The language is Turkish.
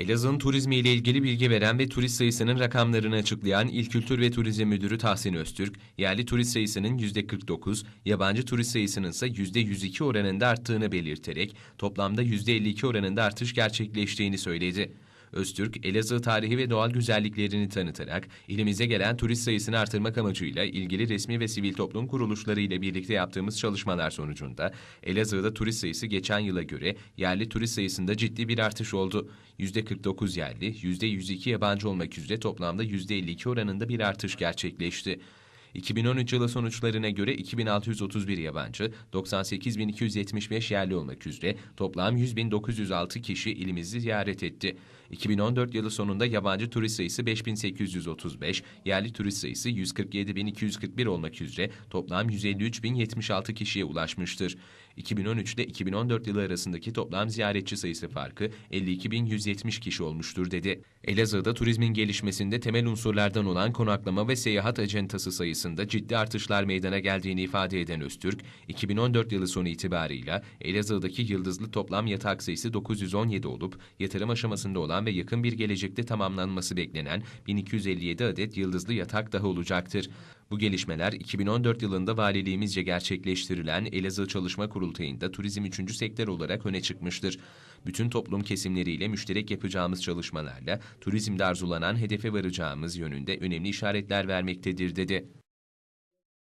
Elazığ'ın turizmi ile ilgili bilgi veren ve turist sayısının rakamlarını açıklayan İl Kültür ve Turizm Müdürü Tahsin Öztürk, yerli turist sayısının %49, yabancı turist sayısının ise %102 oranında arttığını belirterek toplamda %52 oranında artış gerçekleştiğini söyledi. Öztürk, Elazığ tarihi ve doğal güzelliklerini tanıtarak ilimize gelen turist sayısını artırmak amacıyla ilgili resmi ve sivil toplum kuruluşları ile birlikte yaptığımız çalışmalar sonucunda Elazığ'da turist sayısı geçen yıla göre yerli turist sayısında ciddi bir artış oldu. %49 yerli, %102 yabancı olmak üzere toplamda %52 oranında bir artış gerçekleşti. 2013 yılı sonuçlarına göre 2631 yabancı, 98275 yerli olmak üzere toplam 100.906 kişi ilimizi ziyaret etti. 2014 yılı sonunda yabancı turist sayısı 5835, yerli turist sayısı 147.241 olmak üzere toplam 153.076 kişiye ulaşmıştır. 2013 ile 2014 yılı arasındaki toplam ziyaretçi sayısı farkı 52.170 kişi olmuştur dedi. Elazığ'da turizmin gelişmesinde temel unsurlardan olan konaklama ve seyahat acentası sayısında ciddi artışlar meydana geldiğini ifade eden Öztürk, 2014 yılı sonu itibarıyla Elazığ'daki yıldızlı toplam yatak sayısı 917 olup yatırım aşamasında olan ve yakın bir gelecekte tamamlanması beklenen 1257 adet yıldızlı yatak daha olacaktır. Bu gelişmeler 2014 yılında valiliğimizce gerçekleştirilen Elazığ Çalışma Kurultayı'nda turizm üçüncü sektör olarak öne çıkmıştır. Bütün toplum kesimleriyle müşterek yapacağımız çalışmalarla turizmde arzulanan hedefe varacağımız yönünde önemli işaretler vermektedir dedi.